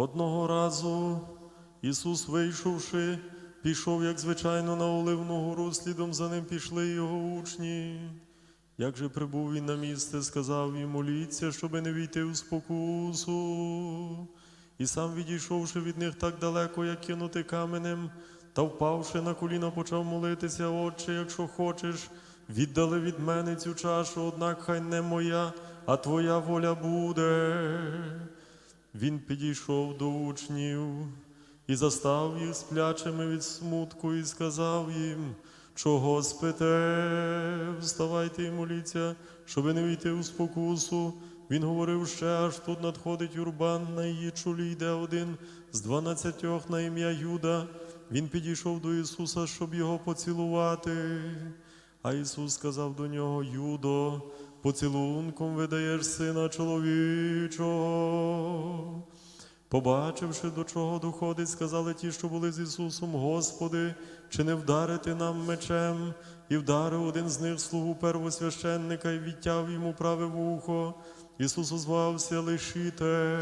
Одного разу Ісус, вийшовши, пішов, як звичайно, на Оливну гору, слідом за ним пішли його учні. Як же прибув він на місце, сказав їм, моліться, щоби не війти у спокусу. І сам, відійшовши від них так далеко, як кинути каменем, та впавши на коліна, почав молитися, Отче, якщо хочеш, віддали від мене цю чашу, однак хай не моя, а твоя воля буде. Він підійшов до учнів і застав їх сплячими від смутку, і сказав їм, чого спите, вставайте і моліться, щоби не війти у спокусу. Він говорив ще, аж тут надходить юрбан, на її чолі йде один з дванадцятьох на ім'я Юда. Він підійшов до Ісуса, щоб його поцілувати. А Ісус сказав до нього, Юдо, поцілунком видаєш сина чоловічого. Побачивши, до чого доходить, сказали ті, що були з Ісусом, Господи, чи не вдарити нам мечем? І вдарив один з них слугу первосвященника і відтяв йому праве вухо. Ісус озвався, лишіте.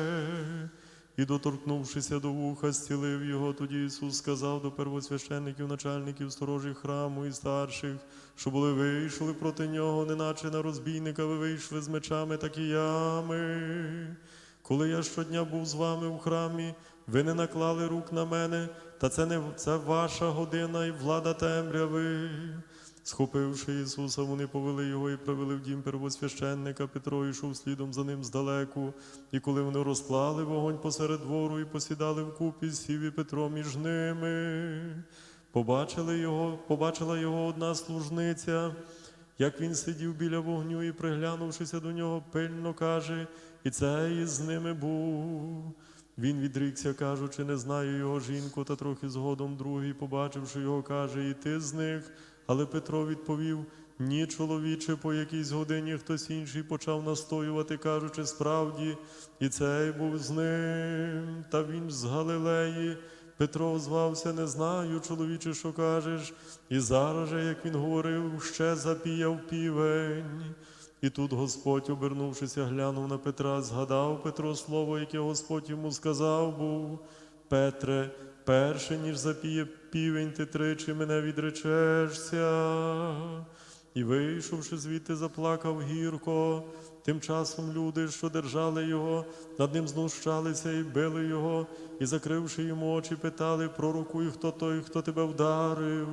І, доторкнувшися до вуха, зцілив його. Тоді Ісус сказав до первосвященників, начальників сторожих храму і старших, що були вийшли проти нього, неначе на розбійника, ви вийшли з мечами та киями. Коли я щодня був з вами в храмі, ви не наклали рук на мене, та це не це ваша година і влада темряви. Схопивши Ісуса, вони повели його і привели в дім первосвященника. Петро йшов слідом за ним здалеку. І коли вони розклали вогонь посеред двору і посідали вкупі, сів і Петро між ними. Побачили його, побачила його одна служниця, як він сидів біля вогню і, приглянувшися до нього, пильно каже, і цей із ними був. Він відрікся, кажучи, не знаю його жінку, та трохи згодом другий, побачивши його, каже, і ти з них. Але Петро відповів: ні, чоловіче, по якійсь годині хтось інший почав настоювати, кажучи, справді, і цей був з ним, та він з Галилеї. Петро звався, не знаю, чоловіче, що кажеш, і зараз же, як він говорив, ще запіяв півень. І тут Господь, обернувшися, глянув на Петра, згадав Петро слово, яке Господь йому сказав був. Петре, перше, ніж запіє півень, ти тричі мене відречешся. І вийшовши звідти, заплакав гірко. Тим часом люди, що держали його, над ним знущалися і били його, і, закривши йому очі, питали, пророкуй, хто той, хто тебе вдарив.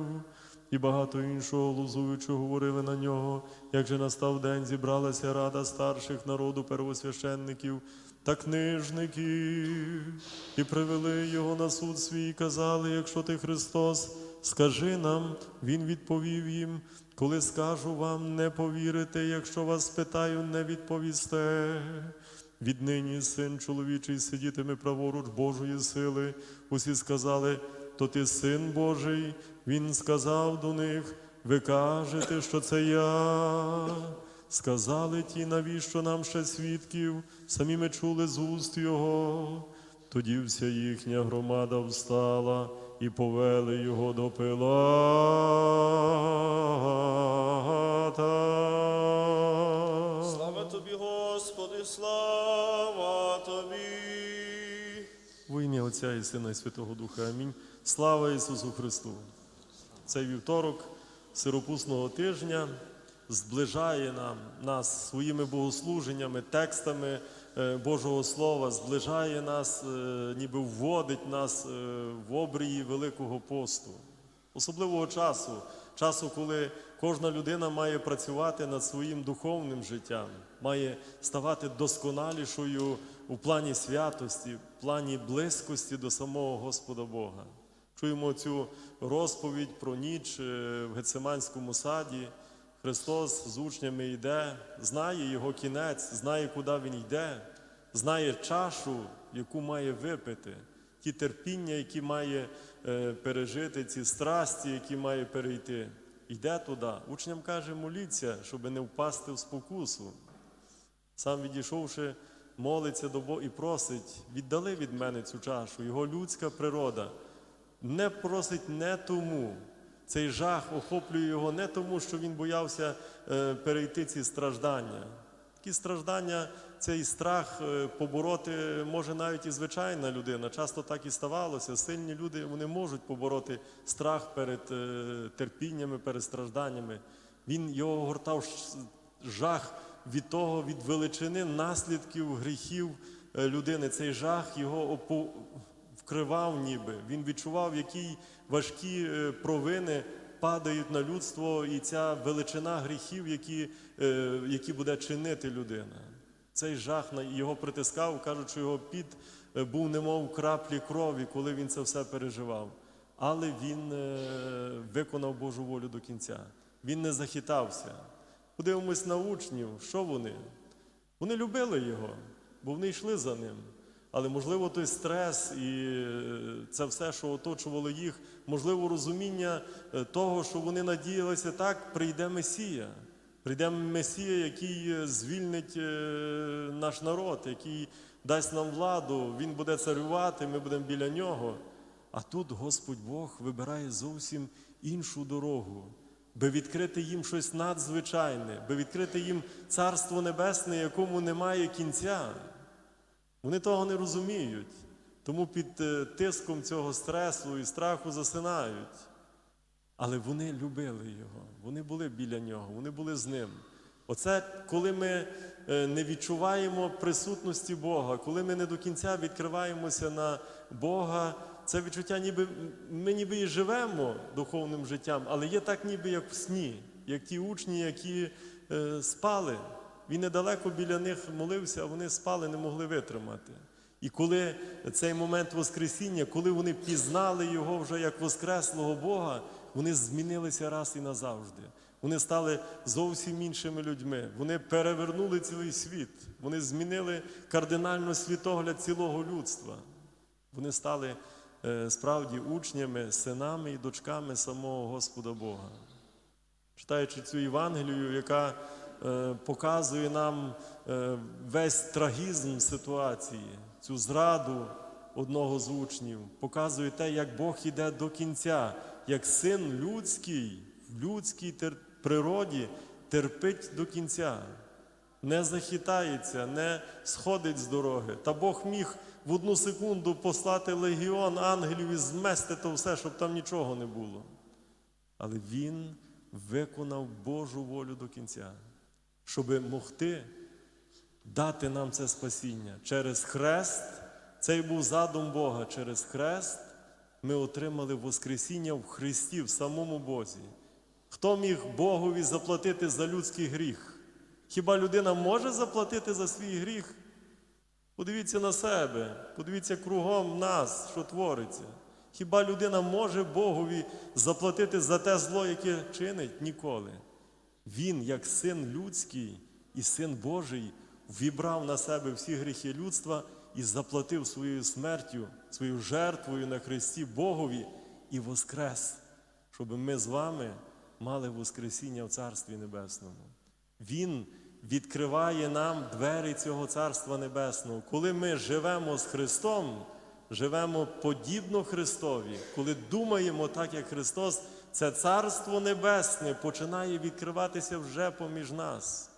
І багато іншого лузуючого говорили на нього, як же настав день, зібралася рада старших народу первосвященників та книжників, і привели його на суд свій, і казали, якщо ти Христос, скажи нам, він відповів їм, коли скажу вам, не повірите, якщо вас спитаю, не відповісте. Віднині син чоловічий сидітиме праворуч Божої сили. Усі сказали, то ти син Божий. Він сказав до них, ви кажете, що це я. Сказали ті, навіщо нам ще свідків, самі ми чули з уст його. Тоді вся їхня громада встала і повели його до Пилата. Слава тобі, Господи, слава тобі. Во ім'я Отця і Сина і Святого Духа. Амінь. Слава Ісусу Христу! Цей вівторок сиропусного тижня зближає нам нас своїми богослуженнями, текстами е, Божого Слова, зближає нас, е, ніби вводить нас е, в обрії Великого посту. Особливого часу, часу, коли кожна людина має працювати над своїм духовним життям, має ставати досконалішою у плані святості, в плані близькості до самого Господа Бога. Чуємо цю розповідь про ніч в Гециманському саді. Христос з учнями йде, знає його кінець, знає, куди він йде, знає чашу, яку має випити, ті терпіння, які має е, пережити, ці страсті, які має перейти. Йде туди. Учням каже, моліться, щоб не впасти в спокусу. Сам відійшовши, молиться до Бога і просить, віддали від мене цю чашу, його людська природа. Не просить не тому. Цей жах охоплює його не тому, що він боявся е, перейти ці страждання. Такі страждання, цей страх е, побороти може навіть і звичайна людина. Часто так і ставалося. Сильні люди вони можуть побороти страх перед е, терпіннями, перед стражданнями. Він його гортав ш- жах від того, від величини наслідків гріхів людини. Цей жах його опу- вкривав ніби. Він відчував, які важкі е, провини падають на людство, і ця величина гріхів, які, е, які буде чинити людина. Цей жах його притискав, кажуть, що його під е, був немов краплі крові, коли він це все переживав. Але він виконав Божу волю до кінця. Він не захитався. Подивимось на учнів, що вони? Вони любили його, бо вони йшли за ним. Але можливо той стрес і е, це все, що оточувало їх, можливо, розуміння е, того, що вони надіялися, так прийде Месія. Прийде Месія, який е, звільнить наш народ, який дасть нам владу, він буде царювати, ми будемо біля нього. А тут Господь Бог вибирає зовсім іншу дорогу, би відкрити їм щось надзвичайне, би відкрити їм Царство Небесне, якому немає кінця. Вони того не розуміють, тому під е, тиском цього стресу і страху засинають. Але вони любили його, вони були біля нього, вони були з ним. Оце коли ми е, не відчуваємо присутності Бога, коли ми не до кінця відкриваємося на Бога, це відчуття, ніби ми ніби і живемо духовним життям, але є так, ніби як в сні, як ті учні, які е, спали. Він недалеко біля них молився, а вони спали, не могли витримати. І коли цей момент Воскресіння, коли вони пізнали його вже як Воскреслого Бога, вони змінилися раз і назавжди. Вони стали зовсім іншими людьми. Вони перевернули цілий світ. Вони змінили кардинально світогляд цілого людства. Вони стали е, справді учнями, синами і дочками самого Господа Бога. Читаючи цю Євангелію, яка показує нам е, весь трагізм ситуації, цю зраду одного з учнів, показує те, як Бог іде до кінця, як син людський в людській природі терпить до кінця, не захитається, не сходить з дороги. Та Бог міг в одну секунду послати легіон ангелів і змести то все, щоб там нічого не було. Але він виконав Божу волю до кінця, щоб могти дати нам це спасіння. Через хрест, це й був задум Бога. Через хрест ми отримали Воскресіння в Христі, в самому Бозі. Хто міг Богові заплатити за людський гріх? Хіба людина може заплатити за свій гріх? Подивіться на себе, подивіться кругом нас, що твориться. Хіба людина може Богові заплатити за те зло, яке чинить? Ніколи. Він, як син людський і син Божий, вібрав на себе всі гріхи людства і заплатив своєю смертю, своєю жертвою на Христі Богові і воскрес, щоб ми з вами мали Воскресіння в Царстві Небесному. Він відкриває нам двері цього Царства Небесного. Коли ми живемо з Христом, живемо подібно Христові, коли думаємо так, як Христос, це Царство Небесне починає відкриватися вже поміж нас.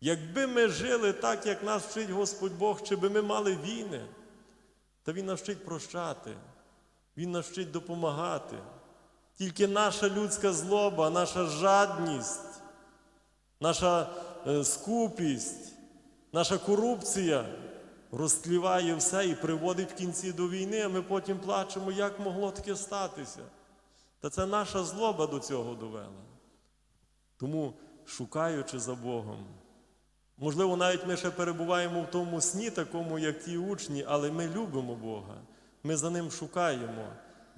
Якби ми жили так, як нас вчить Господь Бог, чи би ми мали війни, та Він нас вчить прощати, Він нас вчить допомагати. Тільки наша людська злоба, наша жадність, наша е, скупість, наша корупція розтліває все і приводить в кінці до війни, а ми потім плачемо, як могло таке статися. Та це наша злоба до цього довела. Тому, шукаючи за Богом, можливо, навіть ми ще перебуваємо в тому сні, такому, як ті учні, але ми любимо Бога. Ми за ним шукаємо,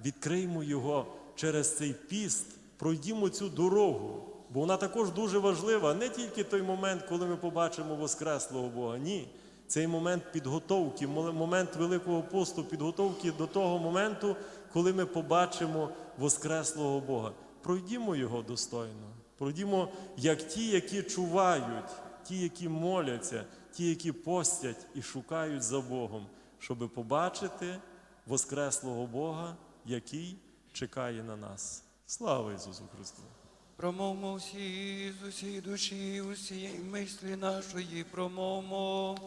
відкриємо Його через цей піст, пройдімо цю дорогу. Бо вона також дуже важлива, не тільки той момент, коли ми побачимо Воскреслого Бога. Ні. Цей момент підготовки, момент Великого посту, підготовки до того моменту, коли ми побачимо Воскреслого Бога. Пройдімо його достойно. Пройдімо як ті, які чувають, ті, які моляться, ті, які постять і шукають за Богом, щоб побачити Воскреслого Бога, який чекає на нас. Слава Ісусу Христу! Промовмо всі з усієї душі, усієї мислі нашої, промовмо.